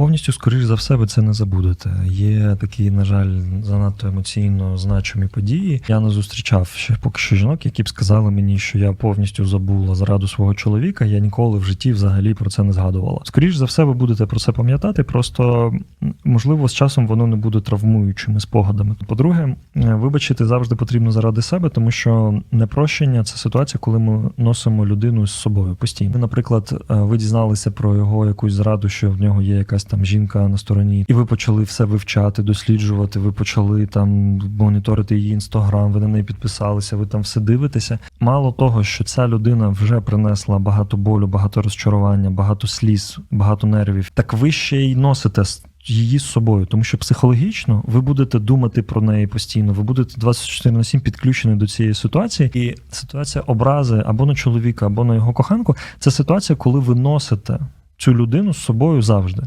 Повністю, скоріш за все, ви це не забудете. Є такі, на жаль, занадто емоційно значимі події. Я не зустрічав ще поки що жінок, які б сказали мені, що я повністю забула зраду свого чоловіка. Я ніколи в житті взагалі про це не згадувала. Скоріш за все, ви будете про це пам'ятати. Просто можливо з часом воно не буде травмуючими спогадами. По-друге, вибачити завжди потрібно заради себе, тому що непрощення це ситуація, коли ми носимо людину з собою постійно. Наприклад, е, ви дізналися про його якусь зраду, що в нього є якась там жінка на стороні, і ви почали все вивчати, досліджувати. Ви почали там моніторити її інстаграм, ви на неї підписалися, ви там все дивитеся. Мало того, що ця людина вже принесла багато болю, багато розчарування, багато сліз, багато нервів. Так ви ще й носите її з собою, тому що психологічно ви будете думати про неї постійно. Ви будете 24 на 7 підключені до цієї ситуації, і ситуація образи або на чоловіка, або на його коханку це ситуація, коли ви носите цю людину з собою завжди.